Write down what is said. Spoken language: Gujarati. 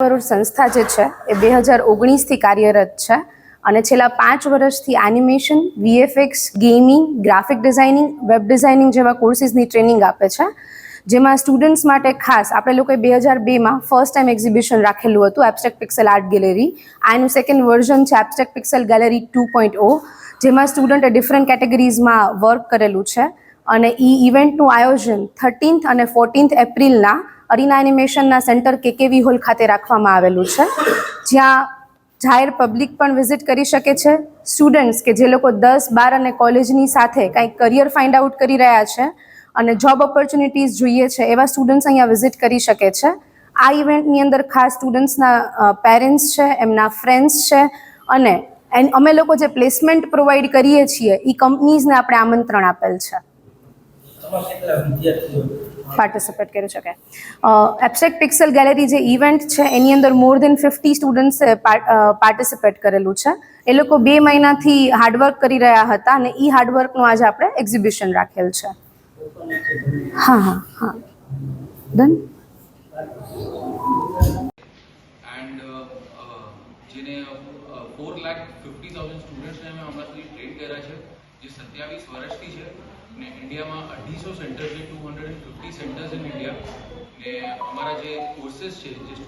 વરુડ સંસ્થા જે છે એ બે હજાર ઓગણીસથી કાર્યરત છે અને છેલ્લા પાંચ વર્ષથી animation VFX gaming graphic designing web designing જેવા કોર્સિસની ટ્રેનિંગ આપે છે. જેમાં સ્ટુડન્ટ્સ માટે ખાસ આપણે લોકોએ બે હજાર બેમાં ફર્સ્ટ ટાઈમ એક્ઝિબિશન રાખેલું હતું એબ્સ્ટ્રેક્ટ પિક્સેલ આર્ટ ગેલેરી આનું સેકન્ડ વર્ઝન છે abstract pixel gallery two point O, જેમાં સ્ટુડન્ટે ડિફરન્ટ કેટેગરીઝમાં વર્ક કરેલું છે. અને એ ઇવેન્ટનું આયોજન થર્ટીન્થ અને ફોર્ટીન્થ એપ્રિલના અરીના એનિમેશનના સેન્ટર કેકેવી હોલ ખાતે રાખવામાં આવેલું છે. જ્યાં જાહેર પબ્લિક પણ વિઝિટ કરી શકે છે. સ્ટુડન્ટ્સ કે જે લોકો દસ, બાર અને કોલેજની સાથે કંઈક કરિયર ફાઇન્ડ આઉટ કરી રહ્યા છે અને જોબ ઓપોર્ચ્યુનિટીઝ જોઈએ છે, એવા સ્ટુડન્ટ્સ અહીંયા વિઝિટ કરી શકે છે. આ ઇવેન્ટની અંદર ખાસ સ્ટુડન્ટ્સના પેરેન્ટ્સ છે, એમના ફ્રેન્ડ્સ છે અને અમે લોકો જે પ્લેસમેન્ટ પ્રોવાઈડ કરીએ છીએ એ કંપનીઝને આપણે આમંત્રણ આપેલ છે. પાર્ટિસિપેટ કરી શકે. એબ્સ્ટ્રેક્ટ પિક્સેલ ગેલેરી જે ઇવેન્ટ છે એની અંદર મોર દેન ફિફ્ટી સ્ટુડન્ટ્સે પાર્ટિસિપેટ કરેલું છે. એ લોકો બે મહિનાથી હાર્ડવર્ક કરી રહ્યા હતા અને એ હાર્ડવર્કનું આજે આપણે એક્ઝિબિશન રાખેલ છે. હા હા હા. ડન જેને ફોર લાખ ફિફ્ટી થાઉઝન્ડ સ્ટુડન્ટ્સને અમે હમણાં સુધી ટ્રેન કર્યા છે. જે સત્યાવીસ વર્ષથી છે ને ઇન્ડિયામાં અઢીસો સેન્ટર છે, two hundred and fifty centres in India. ને અમારા જે કોર્સેસ છે, જે